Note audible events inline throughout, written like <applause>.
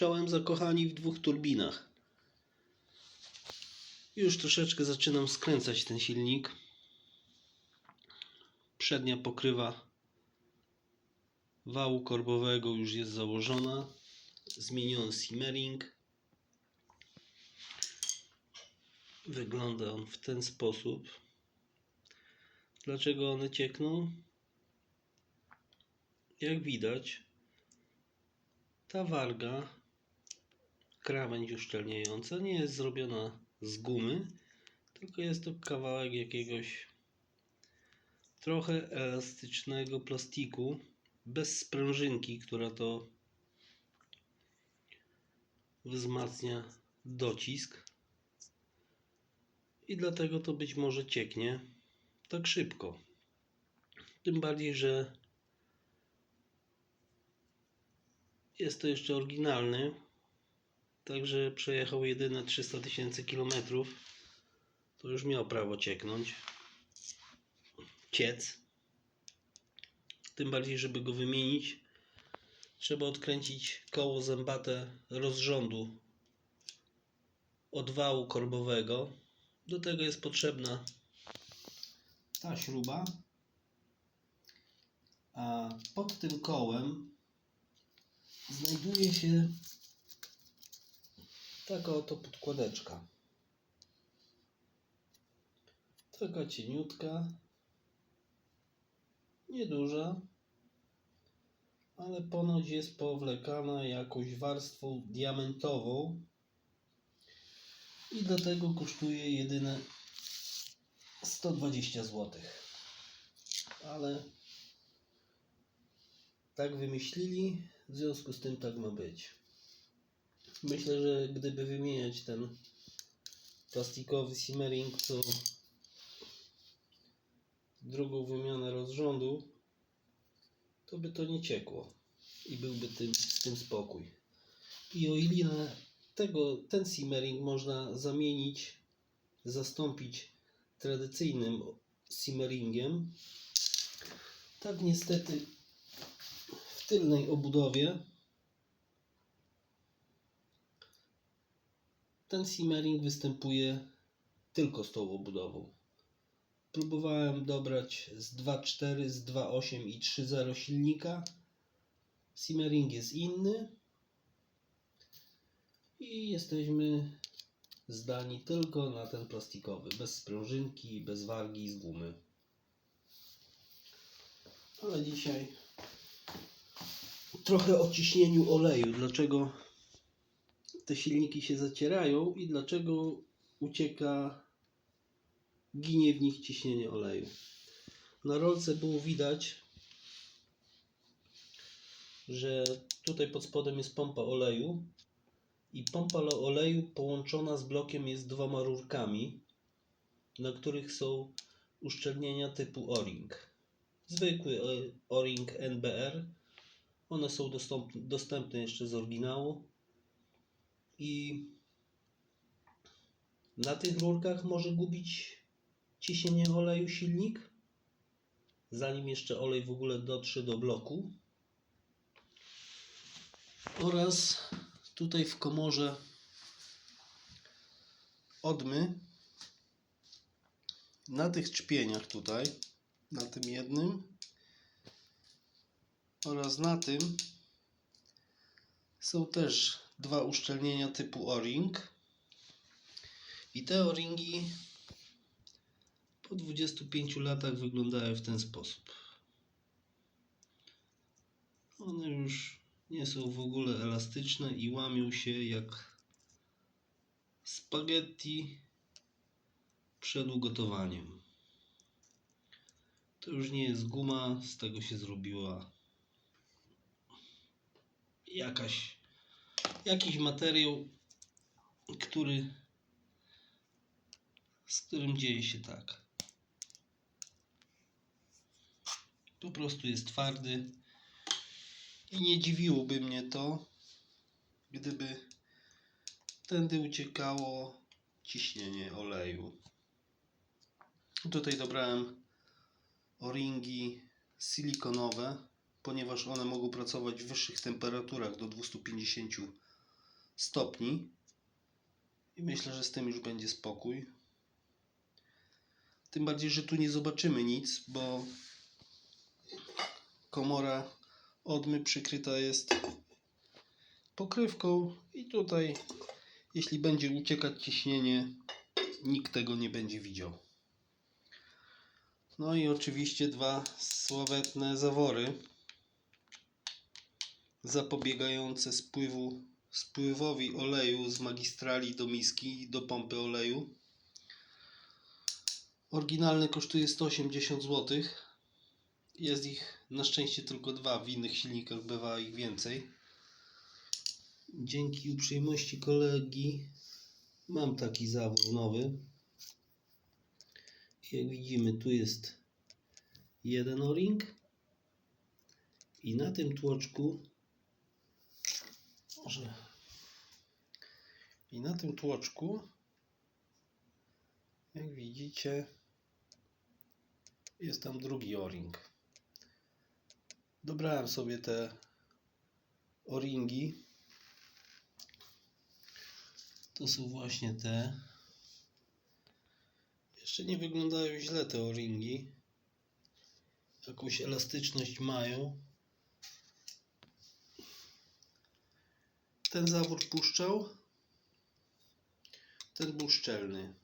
czołem zakochani w dwóch turbinach. Już troszeczkę zaczynam skręcać ten silnik. Przednia pokrywa wału korbowego już jest założona. Zmieniony simmering. Wygląda on w ten sposób. Dlaczego one ciekną? Jak widać, ta warga, krawędź uszczelniająca, nie jest zrobiona z gumy, tylko jest to kawałek jakiegoś trochę elastycznego plastiku bez sprężynki, która to wzmacnia docisk i dlatego to być może cieknie tak szybko. Tym bardziej, że jest to jeszcze oryginalny, także przejechał jedyne 300 tysięcy kilometrów. To już miał prawo cieknąć. Ciec. Tym bardziej, żeby go wymienić, trzeba odkręcić koło zębate rozrządu od wału korbowego. Do tego jest potrzebna ta śruba. A pod tym kołem znajduje się taka oto podkładeczka. Taka cieniutka, nieduża, ale ponoć jest powlekana jakąś warstwą diamentową i dlatego kosztuje jedyne 120 zł. Ale tak wymyślili, w związku z tym tak ma być. Myślę, że gdyby wymieniać ten plastikowy simmering, co drugą wymianę rozrządu, to by to nie ciekło i byłby tym, z tym spokój. I o ile tego, ten simmering można zamienić, zastąpić tradycyjnym simmeringiem, tak niestety w tylnej obudowie ten simmering występuje tylko z tą obudową. Próbowałem dobrać z 2.4, z 2.8 i 3.0 silnika. Simmering jest inny i jesteśmy zdani tylko na ten plastikowy, bez sprężynki, bez wargi z gumy. Ale dzisiaj trochę o ciśnieniu oleju. Dlaczego te silniki się zacierają i dlaczego ucieka, ginie w nich ciśnienie oleju. Na rolce było widać, że tutaj pod spodem jest pompa oleju i pompa oleju połączona z blokiem jest dwoma rurkami, na których są uszczelnienia typu O-ring. Zwykły O-ring NBR. One są dostęp, dostępne jeszcze z oryginału. I na tych rurkach może gubić ciśnienie oleju silnik, zanim jeszcze olej w ogóle dotrze do bloku. Oraz tutaj w komorze odmy na tych czpieniach tutaj, na tym jednym oraz na tym są też dwa uszczelnienia typu O-ring i te O-ringi po 25 latach wyglądają w ten sposób. One już nie są w ogóle elastyczne i łamią się jak spaghetti przed ugotowaniem. To już nie jest guma, z tego się zrobiła jakaś jakiś materiał, który z którym dzieje się tak. Po prostu jest twardy i nie dziwiłoby mnie to, gdyby tędy uciekało ciśnienie oleju. Tutaj dobrałem o-ringi silikonowe, ponieważ one mogą pracować w wyższych temperaturach do 250 stopni. I myślę, że z tym już będzie spokój. Tym bardziej, że tu nie zobaczymy nic, bo komora odmy przykryta jest pokrywką i tutaj jeśli będzie uciekać ciśnienie nikt tego nie będzie widział. No i oczywiście dwa sławetne zawory zapobiegające spływu, spływowi oleju z magistrali do miski do pompy oleju. Oryginalny kosztuje 180 zł. Jest ich na szczęście tylko dwa, w innych silnikach bywa ich więcej. Dzięki uprzejmości kolegi mam taki zawór nowy. Jak widzimy, tu jest jeden o-ring i na tym tłoczku i na tym tłoczku jak widzicie jest tam drugi o-ring. Dobrałem sobie te o-ringi. To są właśnie te. Jeszcze nie wyglądają źle te o-ringi. Jakąś elastyczność mają. Ten zawór puszczał. Ten był szczelny.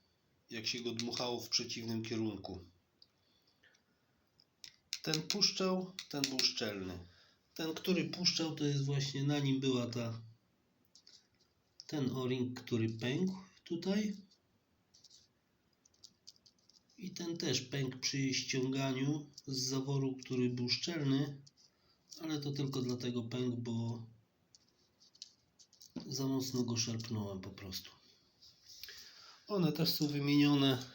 Jak się go dmuchało w przeciwnym kierunku. Ten puszczał, ten był szczelny. Ten, który puszczał, to jest właśnie na nim była ta ten o-ring, który pękł tutaj. I ten też pękł przy ściąganiu z zaworu, który był szczelny, ale to tylko dlatego pękł, bo za mocno go szarpnąłem po prostu. One też są wymienione.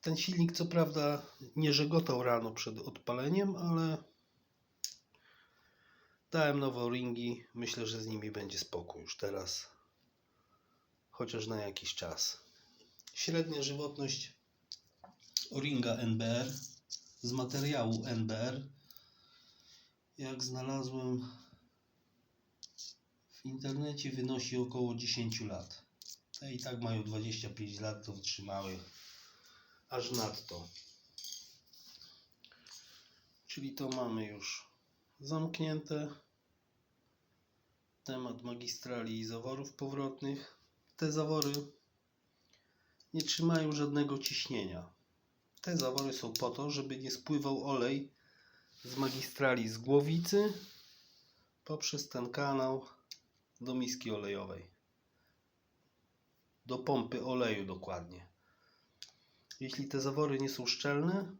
Ten silnik co prawda nie żegotał rano przed odpaleniem, ale dałem nowe ringi. Myślę, że z nimi będzie spokój już teraz. Chociaż na jakiś czas. Średnia żywotność o-ringa NBR z materiału NBR jak znalazłem w internecie wynosi około 10 lat. Te i tak mają 25 lat, to wytrzymały aż nadto. Czyli to mamy już zamknięte. Temat magistrali i zaworów powrotnych. Te zawory nie trzymają żadnego ciśnienia. Te zawory są po to, żeby nie spływał olej z magistrali z głowicy poprzez ten kanał do miski olejowej. Do pompy oleju dokładnie. Jeśli te zawory nie są szczelne,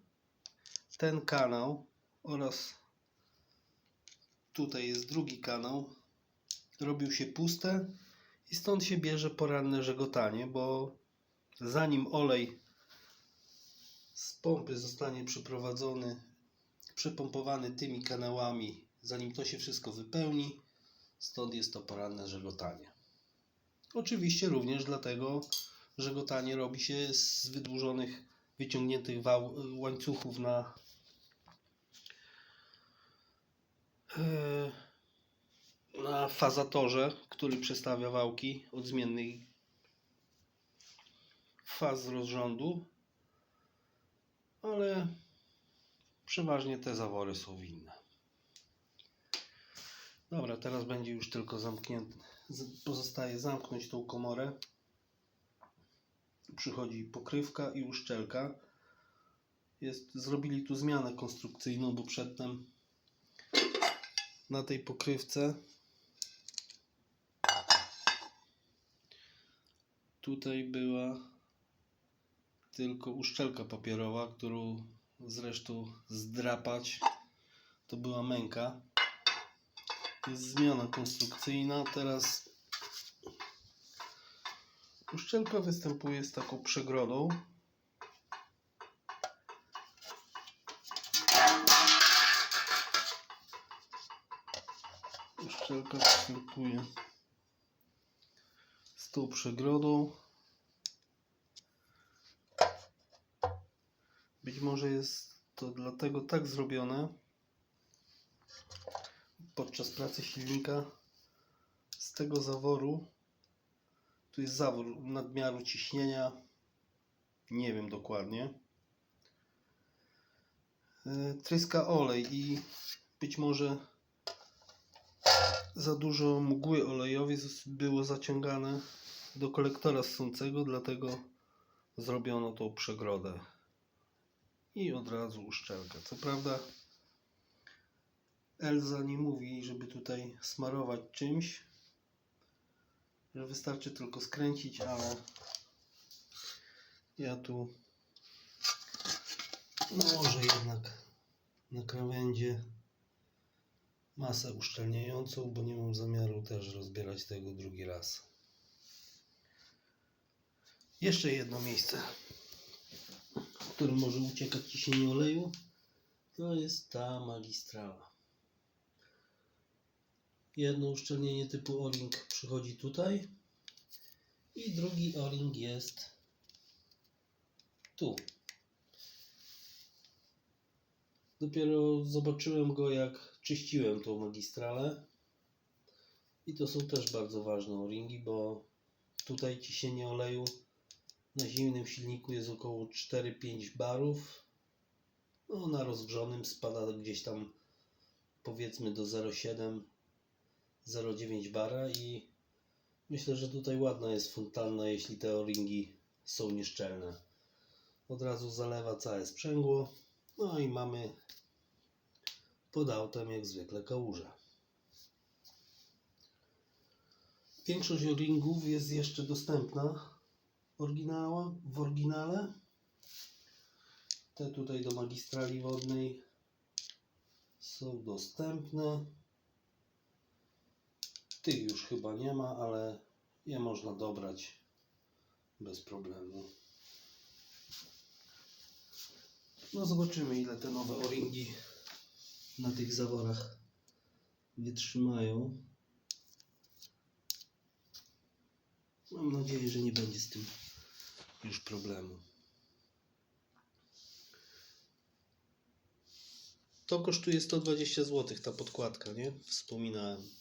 ten kanał oraz tutaj jest drugi kanał, robił się puste i stąd się bierze poranne żegotanie, bo zanim olej z pompy zostanie przeprowadzony, przepompowany tymi kanałami, zanim to się wszystko wypełni, stąd jest to poranne żegotanie. Oczywiście również dlatego żegotanie robi się z wydłużonych, wyciągniętych wał, łańcuchów na e, na fazatorze, który przestawia wałki od zmiennych faz rozrządu, ale przeważnie te zawory są winne. Dobra, teraz będzie już tylko zamknięty. Pozostaje zamknąć tą komorę. Przychodzi pokrywka i uszczelka. Jest, zrobili tu zmianę konstrukcyjną, bo przedtem na tej pokrywce tutaj była tylko uszczelka papierowa, którą zresztą zdrapać to była męka. Jest zmiana konstrukcyjna. Teraz uszczelka występuje z taką przegrodą. Uszczelka występuje z tą przegrodą. Być może jest to dlatego tak zrobione podczas pracy silnika, tego zaworu, tu jest zawór nadmiaru ciśnienia, nie wiem dokładnie, e, tryska olej i być może za dużo mgły olejowej było zaciągane do kolektora ssącego, dlatego zrobiono tą przegrodę. I od razu uszczelka. Co prawda Elza nie mówi, żeby tutaj smarować czymś, że wystarczy tylko skręcić, ale ja tu nałożę jednak na krawędzie masę uszczelniającą, bo nie mam zamiaru też rozbierać tego drugi raz. Jeszcze jedno miejsce, w którym może uciekać ciśnienie oleju, to jest ta magistrala. Jedno uszczelnienie typu O-ring przychodzi tutaj i drugi O-ring jest tu. Dopiero zobaczyłem go jak czyściłem tą magistralę i to są też bardzo ważne O-ringi, bo tutaj ciśnienie oleju na zimnym silniku jest około 4-5 barów. No, na rozgrzonym spada gdzieś tam powiedzmy do 0,7 0,9 bara i myślę, że tutaj ładna jest fontanna, jeśli te o-ringi są nieszczelne. Od razu zalewa całe sprzęgło, no i mamy pod autem jak zwykle kałużę. Większość o-ringów jest jeszcze dostępna w oryginale. Te tutaj do magistrali wodnej są dostępne. Tych już chyba nie ma, ale je można dobrać bez problemu. No zobaczymy ile te nowe o-ringi na tych zaworach wytrzymają. Mam nadzieję, że nie będzie z tym już problemu. To kosztuje 120 zł ta podkładka, nie? Wspominałem.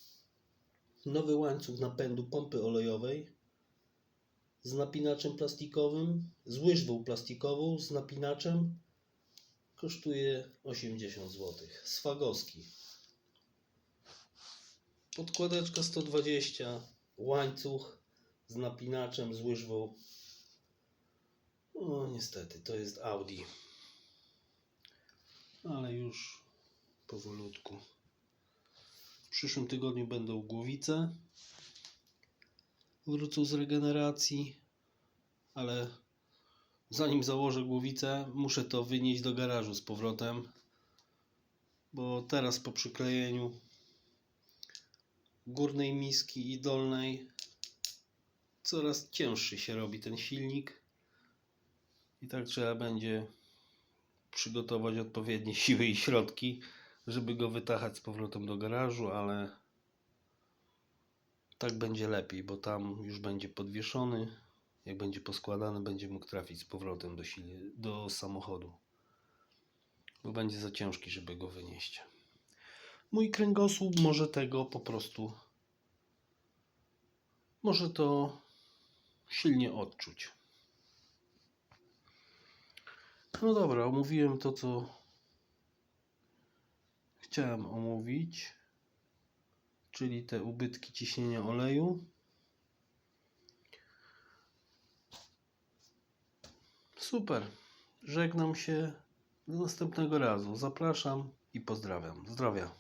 Nowy łańcuch napędu pompy olejowej z napinaczem plastikowym, z łyżwą plastikową z napinaczem kosztuje 80 zł. Swagowski. Podkładeczka 120, łańcuch z napinaczem, z łyżwą. No niestety, to jest Audi. Ale już powolutku. W przyszłym tygodniu będą głowice. Wrócą z regeneracji, ale zanim założę głowicę, muszę to wynieść do garażu z powrotem. Bo teraz po przyklejeniu górnej miski i dolnej coraz cięższy się robi ten silnik. I tak trzeba będzie przygotować odpowiednie <laughs> siły i środki, żeby go wytachać z powrotem do garażu, ale tak będzie lepiej, bo tam już będzie podwieszony. Jak będzie poskładany, będzie mógł trafić z powrotem do, sil- do samochodu, bo będzie za ciężki, żeby go wynieść. Mój kręgosłup może tego po prostu, może to silnie odczuć. No dobra, omówiłem to, co chciałem omówić, czyli te ubytki ciśnienia oleju. Super. Żegnam się. Do następnego razu. Zapraszam i pozdrawiam. Zdrowia.